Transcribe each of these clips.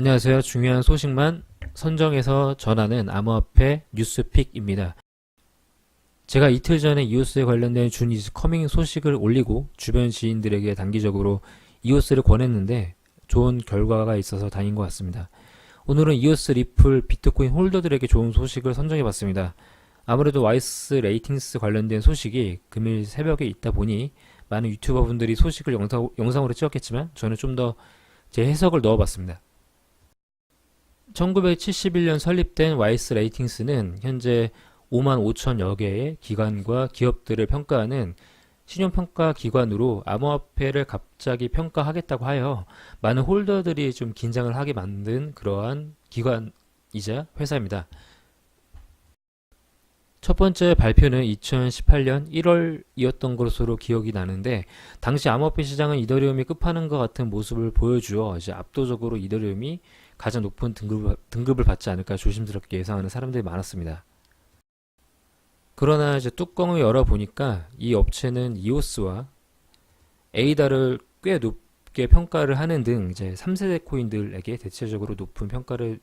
안녕하세요. 중요한 소식만 선정해서 전하는 암호화폐 뉴스픽입니다. 제가 이틀 전에 이오스에 관련된 준 이즈 커밍 소식을 올리고 주변 지인들에게 단기적으로 이오스를 권했는데 좋은 결과가 있어서 다행인 것 같습니다. 오늘은 이오스 리플 비트코인 홀더들에게 좋은 소식을 선정해 봤습니다. 아무래도 와이스 레이팅스 관련된 소식이 금일 새벽에 있다 보니 많은 유튜버 분들이 소식을 영상, 영상으로 찍었겠지만 저는 좀 더 제 해석을 넣어 봤습니다. 1971년 설립된 와이스 레이팅스는 현재 5만 5천여 개의 기관과 기업들을 평가하는 신용평가 기관으로 암호화폐를 갑자기 평가하겠다고 하여 많은 홀더들이 좀 긴장을 하게 만든 그러한 기관이자 회사입니다. 첫 번째 발표는 2018년 1월이었던 것으로 기억이 나는데 당시 암호화폐 시장은 이더리움이 끝판왕과 같은 모습을 보여주어 이제 압도적으로 이더리움이 가장 높은 등급을, 등급을 받지 않을까 조심스럽게 예상하는 사람들이 많았습니다. 그러나 이제 뚜껑을 열어보니까 이 업체는 이오스와 에이다를 꽤 높게 평가를 하는 등 이제 3세대 코인들에게 대체적으로 높은 평가를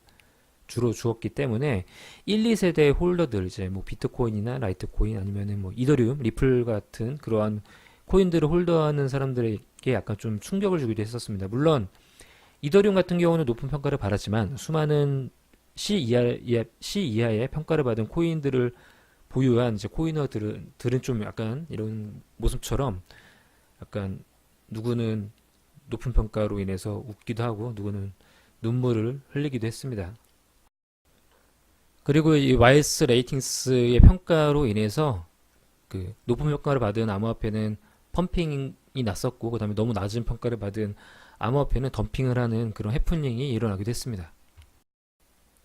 주로 주었기 때문에 1, 2세대 홀더들 이제 뭐 비트코인이나 라이트코인 아니면은 뭐 이더리움, 리플 같은 그러한 코인들을 홀더하는 사람들에게 약간 좀 충격을 주기도 했었습니다. 물론 이더리움 같은 경우는 높은 평가를 받았지만 수많은 C 이하, C 이하의 평가를 받은 코인들을 보유한 이제 코이너들은 들은 좀 약간 이런 모습처럼 약간 누구는 높은 평가로 인해서 웃기도 하고 누구는 눈물을 흘리기도 했습니다. 그리고 이 와이스 레이팅스의 평가로 인해서 그 높은 평가를 받은 암호화폐는 펌핑이 났었고 그다음에 너무 낮은 평가를 받은 암호화폐는 덤핑을 하는 그런 해프닝이 일어나기도 했습니다.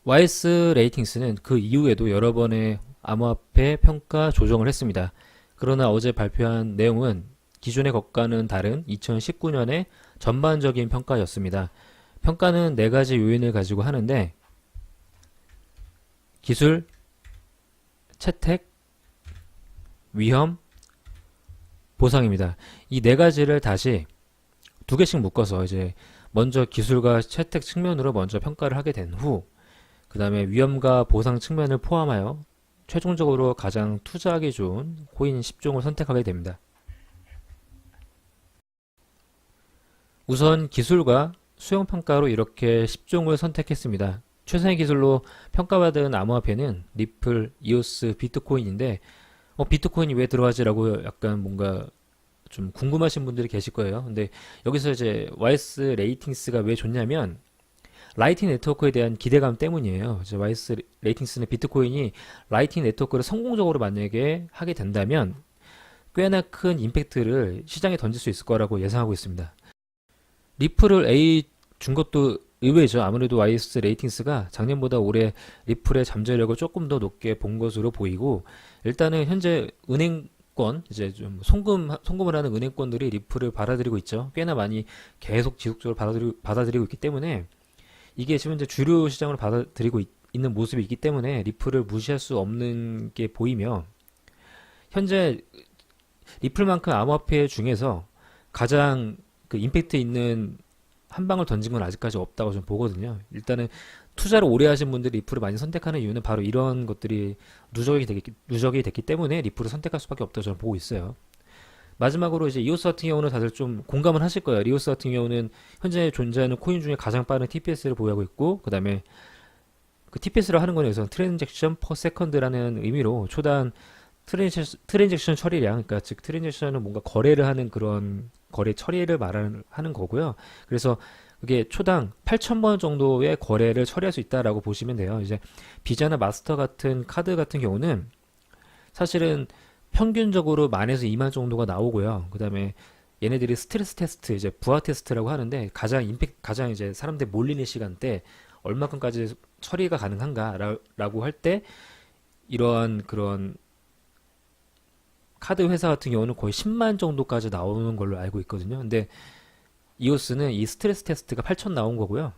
와이스 레이팅스는 그 이후에도 여러 번의 암호화폐 평가 조정을 했습니다. 그러나 어제 발표한 내용은 기존의 것과는 다른 2019년의 전반적인 평가였습니다. 평가는 네 가지 요인을 가지고 하는데 기술, 채택, 위험, 보상입니다. 이 네 가지를 다시 두 개씩 묶어서 이제 먼저 기술과 채택 측면으로 먼저 평가를 하게 된 후, 그 다음에 위험과 보상 측면을 포함하여 최종적으로 가장 투자하기 좋은 코인 10종을 선택하게 됩니다. 우선 기술과 수용 평가로 이렇게 10종을 선택했습니다. 최상의 기술로 평가받은 암호화폐는 리플, 이오스, 비트코인인데 어, 비트코인이 왜 들어가지라고 약간 뭔가 좀 궁금하신 분들이 계실 거예요. 근데 여기서 이제 YS 레이팅스가 왜 좋냐면 라이팅 네트워크에 대한 기대감 때문이에요. 이제 YS 레이팅스는 비트코인이 라이팅 네트워크를 성공적으로 만약에 하게 된다면 꽤나 큰 임팩트를 시장에 던질 수 있을 거라고 예상하고 있습니다. 리플을 A 준 것도 의외죠. 아무래도 YS 레이팅스가 작년보다 올해 리플의 잠재력을 조금 더 높게 본 것으로 보이고 일단은 현재 은행 권 이제 좀 송금 송금을 하는 은행권들이 리플을 받아들이고 있죠. 꽤나 많이 계속 지속적으로 받아들이고, 받아들이고 있기 때문에 이게 지금 이제 주류 시장으로 받아들이고 있, 는 모습이 있기 때문에 리플을 무시할 수 없는 게 보이며 현재 리플만큼 암호화폐 중에서 가장 그 임팩트 있는 한 방을 던진 건 아직까지 없다고 좀 보거든요. 일단은 투자를 오래 하신 분들이 리플을 많이 선택하는 이유는 바로 이런 것들이 누적이 되기, 누적이 됐기 때문에 리플을 선택할 수밖에 없다고 저는 보고 있어요. 마지막으로 이제 이오스 같은 경우는 다들 좀 공감을 하실 거예요. 리오스 같은 경우는 현재 존재하는 코인 중에 가장 빠른 TPS를 보유하고 있고, 그 다음에 그 TPS를 하는 거는 우선 트랜잭션 퍼 세컨드라는 의미로 초단 트랜잭션, 트랜잭션 처리량, 그러니까 즉 트랜잭션은 뭔가 거래를 하는 그런 거래 처리를 말하는 하는 거고요. 그래서 그게 초당 8,000번 정도의 거래를 처리할 수 있다라고 보시면 돼요. 이제 비자나 마스터 같은 카드 같은 경우는 사실은 평균적으로 만에서 2만 정도가 나오고요. 그 다음에 얘네들이 스트레스 테스트, 이제 부하 테스트라고 하는데 가장 임팩, 가장 이제 사람들 몰리는 시간대 얼마큼까지 처리가 가능한가라고 할 때 이러한 그런 카드 회사 같은 경우는 거의 10만 정도까지 나오는 걸로 알고 있거든요. 근데 이오스는 이 스트레스 테스트가 8천 나온 거고요.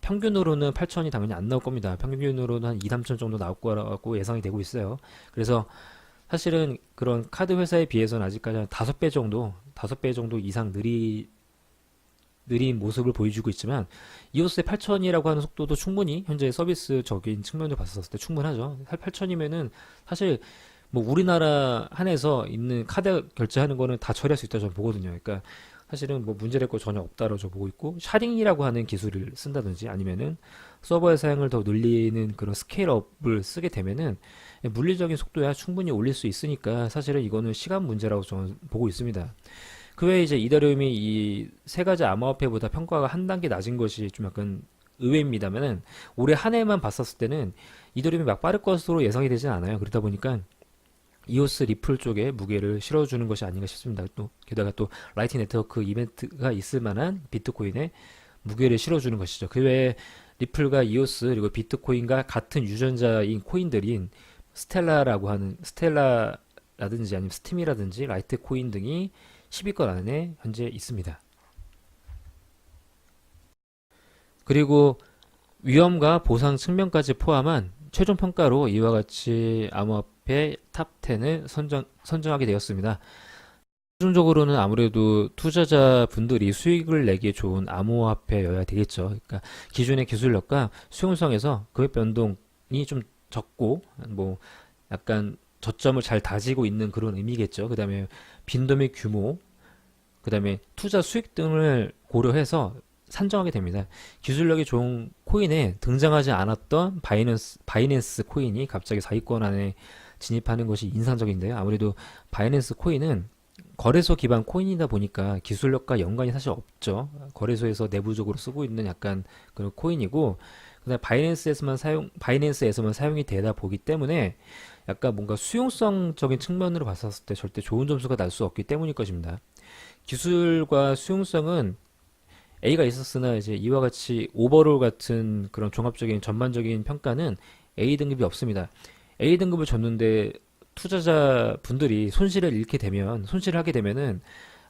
평균으로는 8천이 당연히 안 나올 겁니다. 평균으로는 한 2, 3천 정도 나올 거라고 예상이 되고 있어요. 그래서 사실은 그런 카드 회사에 비해서는 아직까지 한 5배 정도, 5배 정도 이상 느리, 느린 모습을 보여주고 있지만 이오스의 8000이라고 하는 속도도 충분히 현재 서비스적인 측면을 봤었을 때 충분하죠. 8000이면은 사실 뭐 우리나라 한에서 있는 카드 결제하는 거는 다 처리할 수 있다 저는 보거든요. 그러니까 사실은 뭐 문제될 거 전혀 없다로 저 보고 있고 샤링이라고 하는 기술을 쓴다든지 아니면은 서버의 사용을 더 늘리는 그런 스케일업을 쓰게 되면은 물리적인 속도야 충분히 올릴 수 있으니까 사실은 이거는 시간 문제라고 저는 보고 있습니다. 그 외에 이제 이더리움이 이 세 가지 암호화폐보다 평가가 한 단계 낮은 것이 좀 약간 의외입니다만은 올해 한 해만 봤었을 때는 이더리움이 막 빠를 것으로 예상이 되진 않아요. 그러다 보니까 이오스 리플 쪽에 무게를 실어주는 것이 아닌가 싶습니다. 또 게다가 또 라이팅 네트워크 이벤트가 있을 만한 비트코인에 무게를 실어주는 것이죠. 그 외에 리플과 이오스 그리고 비트코인과 같은 유전자인 코인들인 스텔라라고 하는 스텔라라든지 아니면 스팀이라든지 라이트 코인 등이 10위권 안에 현재 있습니다. 그리고 위험과 보상 측면까지 포함한 최종 평가로 이와 같이 암호화폐 탑 10을 선정, 선정하게 되었습니다. 최종적으로는 아무래도 투자자 분들이 수익을 내기에 좋은 암호화폐여야 되겠죠. 그러니까 기존의 기술력과 수용성에서 금액 변동이 좀 적고 뭐 약간 저점을 잘 다지고 있는 그런 의미겠죠. 그 다음에 빈도 및 규모, 그 다음에 투자 수익 등을 고려해서 산정하게 됩니다. 기술력이 좋은 코인에 등장하지 않았던 바이낸스, 바이낸스 코인이 갑자기 4위권 안에 진입하는 것이 인상적인데요. 아무래도 바이낸스 코인은 거래소 기반 코인이다 보니까 기술력과 연관이 사실 없죠. 거래소에서 내부적으로 쓰고 있는 약간 그런 코인이고, 그다음 바이낸스에서만 사용, 바이낸스에서만 사용이 되다 보기 때문에 약간 뭔가 수용성적인 측면으로 봤었을 때 절대 좋은 점수가 날 수 없기 때문일 것입니다. 기술과 수용성은 A가 있었으나 이제 이와 같이 오버롤 같은 그런 종합적인 전반적인 평가는 A 등급이 없습니다. A 등급을 줬는데 투자자 분들이 손실을 잃게 되면 손실을 하게 되면은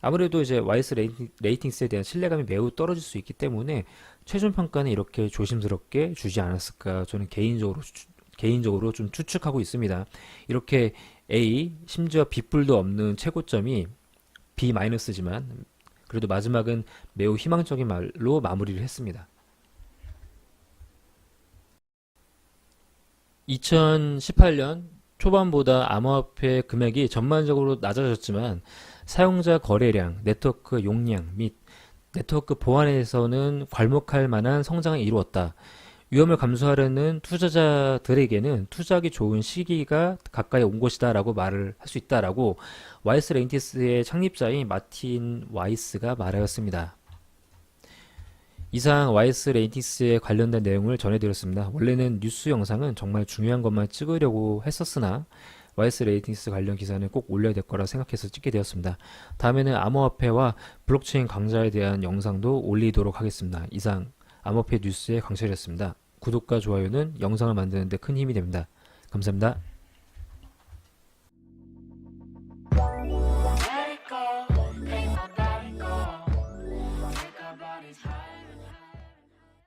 아무래도 이제 YS 레이팅, 레이팅스에 대한 신뢰감이 매우 떨어질 수 있기 때문에 최종 평가는 이렇게 조심스럽게 주지 않았을까 저는 개인적으로 추- 개인적으로 좀 추측하고 있습니다. 이렇게 A 심지어 B뿔도 없는 최고점이 B-지만 그래도 마지막은 매우 희망적인 말로 마무리를 했습니다. 2018년 초반보다 암호화폐 금액이 전반적으로 낮아졌지만 사용자 거래량, 네트워크 용량 및 네트워크 보안에서는 괄목할 만한 성장을 이루었다. 위험을 감수하려는 투자자들에게는 투자하기 좋은 시기가 가까이 온 것이다라고 말을 할 수 있다라고 와이스 레인티스의 창립자인 마틴 와이스가 말하였습니다. 이상 와이스 레인티스에 관련된 내용을 전해드렸습니다. 원래는 뉴스 영상은 정말 중요한 것만 찍으려고 했었으나 와이스 레이팅스 관련 기사는 꼭 올려야 될 거라 생각해서 찍게 되었습니다. 다음에는 암호화폐와 블록체인 강좌에 대한 영상도 올리도록 하겠습니다. 이상 암호화폐 뉴스의 강철이었습니다. 구독과 좋아요는 영상을 만드는 데 큰 힘이 됩니다. 감사합니다.